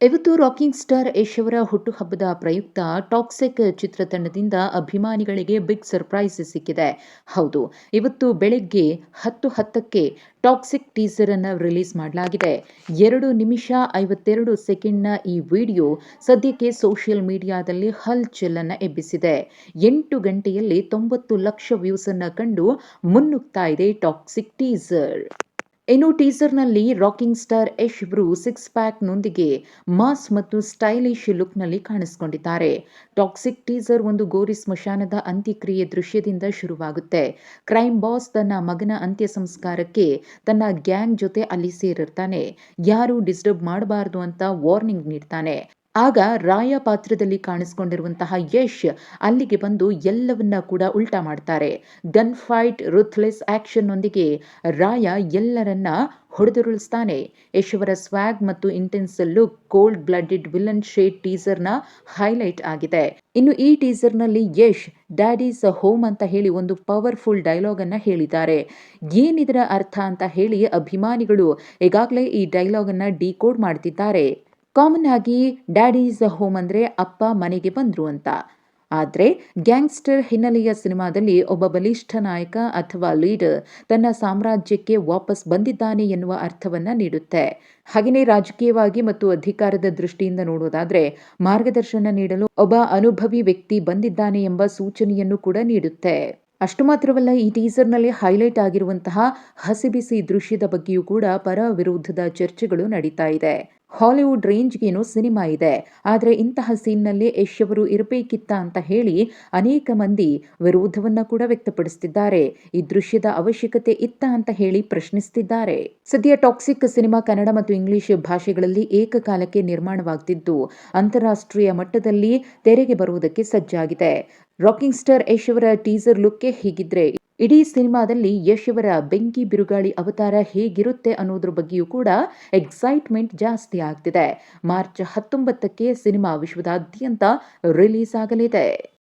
ಇವತ್ತು rocking star Yash ಅವರ ಹುಟ್ಟುಹಬ್ಬದ ಪ್ರಯುಕ್ತ ಟಾಕ್ಸಿಕ್ ಚಿತ್ರತಂಡದಿಂದ ಅಭಿಮಾನಿಗಳಿಗೆ ಬಿಗ್ ಸರ್ಪ್ರೈಸ್ ಸಿಕ್ಕಿದೆ. ಹೌದು, ಇವತ್ತು ಬೆಳಗ್ಗೆ ಹತ್ತು ಹತ್ತಕ್ಕೆ ಟಾಕ್ಸಿಕ್ ಟೀಸರ್ ಅನ್ನು ರಿಲೀಸ್ ಮಾಡಲಾಗಿದೆ. ಎರಡು ನಿಮಿಷ ಐವತ್ತೆರಡು ಸೆಕೆಂಡ್ನ ಈ ವಿಡಿಯೋ ಸದ್ಯಕ್ಕೆ ಸೋಷಿಯಲ್ ಮೀಡಿಯಾದಲ್ಲಿ ಹಲ್ಚಲನ್ನು ಎಬ್ಬಿಸಿದೆ. ಎಂಟು ಗಂಟೆಯಲ್ಲಿ ತೊಂಬತ್ತು ಲಕ್ಷ ವ್ಯೂಸ್ ಅನ್ನು ಕಂಡು ಮುನ್ನುಗ್ತಾ ಇದೆ ಟಾಕ್ಸಿಕ್ ಟೀಸರ್. ಇನ್ನು ಟೀಸರ್ನಲ್ಲಿ ರಾಕಿಂಗ್ ಸ್ಟಾರ್ ಯಶ್ ಇವರು ಸಿಕ್ಸ್ ಪ್ಯಾಕ್ನೊಂದಿಗೆ ಮಾಸ್ ಮತ್ತು ಸ್ಟೈಲಿಶ್ ಲುಕ್ನಲ್ಲಿ ಕಾಣಿಸಿಕೊಂಡಿದ್ದಾರೆ. ಟಾಕ್ಸಿಕ್ ಟೀಸರ್ ಒಂದು ಗೋರಿ ಸ್ಮಶಾನದ ಅಂತ್ಯಕ್ರಿಯೆ ದೃಶ್ಯದಿಂದ ಶುರುವಾಗುತ್ತೆ. ಕ್ರೈಮ್ ಬಾಸ್ ತನ್ನ ಮಗನ ಅಂತ್ಯ ಸಂಸ್ಕಾರಕ್ಕೆ ತನ್ನ ಗ್ಯಾಂಗ್ ಜೊತೆ ಅಲ್ಲಿ ಸೇರಿರ್ತಾನೆ. ಯಾರು ಡಿಸ್ಟರ್ಬ್ ಮಾಡಬಾರದು ಅಂತ ವಾರ್ನಿಂಗ್ ನೀಡ್ತಾನೆ. ಆಗ ರಾಯ ಪಾತ್ರದಲ್ಲಿ ಕಾಣಿಸಿಕೊಂಡಿರುವಂತಹ ಯಶ್ ಅಲ್ಲಿಗೆ ಬಂದು ಎಲ್ಲವನ್ನ ಕೂಡ ಉಲ್ಟಾ ಮಾಡ್ತಾರೆ. ಗನ್ ಫೈಟ್ ರುತ್ಲೆಸ್ ಆಕ್ಷನ್ನೊಂದಿಗೆ ರಾಯ ಎಲ್ಲರನ್ನ ಹೊಡೆದುರುಳಿಸ್ತಾನೆ. ಯಶವರ ಸ್ವ್ಯಾಗ್ ಮತ್ತು intense look, cold blooded villain shade ಟೀಸರ್ನ highlight ಆಗಿದೆ. ಇನ್ನು ಈ ಟೀಸರ್ನಲ್ಲಿ ಯಶ್, ಡ್ಯಾಡೀಸ್ ಹೋಮ್ ಅಂತ ಹೇಳಿ ಒಂದು ಪವರ್ಫುಲ್ ಡೈಲಾಗ್ ಅನ್ನ ಹೇಳಿದ್ದಾರೆ. ಏನಿದರ ಅರ್ಥ ಅಂತ ಹೇಳಿ ಅಭಿಮಾನಿಗಳು ಈಗಾಗಲೇ ಈ ಡೈಲಾಗ್ ಅನ್ನ ಡಿಕೋಡ್ ಮಾಡ್ತಿದ್ದಾರೆ. ಕಾಮನ್ ಆಗಿ ಡ್ಯಾಡಿ ಇಸ್ ಅ ಹೋಮ್ ಅಂದರೆ ಅಪ್ಪ ಮನೆಗೆ ಬಂದರು ಅಂತ. ಆದರೆ ಗ್ಯಾಂಗ್ಸ್ಟರ್ ಹಿನ್ನೆಲೆಯ ಸಿನಿಮಾದಲ್ಲಿ ಒಬ್ಬ ಬಲಿಷ್ಠ ನಾಯಕ ಅಥವಾ ಲೀಡರ್ ತನ್ನ ಸಾಮ್ರಾಜ್ಯಕ್ಕೆ ವಾಪಸ್ ಬಂದಿದ್ದಾನೆ ಎನ್ನುವ ಅರ್ಥವನ್ನ ನೀಡುತ್ತೆ. ಹಾಗೆಯೇ ರಾಜಕೀಯವಾಗಿ ಮತ್ತು ಅಧಿಕಾರದ ದೃಷ್ಟಿಯಿಂದ ನೋಡೋದಾದ್ರೆ ಮಾರ್ಗದರ್ಶನ ನೀಡಲು ಒಬ್ಬ ಅನುಭವಿ ವ್ಯಕ್ತಿ ಬಂದಿದ್ದಾನೆ ಎಂಬ ಸೂಚನೆಯನ್ನು ಕೂಡ ನೀಡುತ್ತೆ. ಅಷ್ಟು ಮಾತ್ರವಲ್ಲ, ಈ ಟೀಸರ್ನಲ್ಲಿ ಹೈಲೈಟ್ ಆಗಿರುವಂತಹ ಹಸಿಬಿಸಿ ದೃಶ್ಯದ ಬಗ್ಗೆಯೂ ಕೂಡ ಪರ ವಿರುದ್ಧದ ಚರ್ಚೆಗಳು ನಡೀತಾ ಇದೆ. ಹಾಲಿವುಡ್ ರೇಂಜ್ಗೇನೋ ಸಿನಿಮಾ ಇದೆ. ಆದರೆ ಇಂತಹ ಸೀನ್ನಲ್ಲಿ ಯಶ್ ಅವರು ಇರಬೇಕಿತ್ತ ಅಂತ ಹೇಳಿ ಅನೇಕ ಮಂದಿ ವಿರೋಧವನ್ನ ಕೂಡ ವ್ಯಕ್ತಪಡಿಸುತ್ತಿದ್ದಾರೆ ಈ ದೃಶ್ಯದ ಅವಶ್ಯಕತೆ ಇತ್ತ ಅಂತ ಹೇಳಿ ಪ್ರಶ್ನಿಸುತ್ತಿದ್ದಾರೆ ಸದ್ಯ ಟಾಕ್ಸಿಕ್ ಸಿನಿಮಾ ಕನ್ನಡ ಮತ್ತು ಇಂಗ್ಲಿಷ್ ಭಾಷೆಗಳಲ್ಲಿ ಏಕಕಾಲಕ್ಕೆ ನಿರ್ಮಾಣವಾಗ್ತಿದ್ದು. ಅಂತಾರಾಷ್ಟ್ರೀಯ ಮಟ್ಟದಲ್ಲಿ ತೆರೆಗೆ ಬರುವುದಕ್ಕೆ ಸಜ್ಜಾಗಿದೆ. ರಾಕಿಂಗ್ ಸ್ಟಾರ್ ಯಶ್ ಟೀಸರ್ ಲುಕ್ಗೆ ಹೀಗಿದ್ರೆ ಇಡೀ ಸಿನಿಮಾದಲ್ಲಿ ಯಶವರ ಬೆಂಕಿ ಬಿರುಗಾಳಿ ಅವತಾರ ಹೇಗಿರುತ್ತೆ ಅನ್ನೋದ್ರ ಬಗ್ಗೆಯೂ ಕೂಡ ಎಕ್ಸೈಟ್ಮೆಂಟ್ ಜಾಸ್ತಿ ಆಗ್ತಿದೆ. ಮಾರ್ಚ್ ಹತ್ತೊಂಬತ್ತಕ್ಕೆ ಸಿನಿಮಾ ವಿಶ್ವದಾದ್ಯಂತ ರಿಲೀಸ್ ಆಗಲಿದೆ.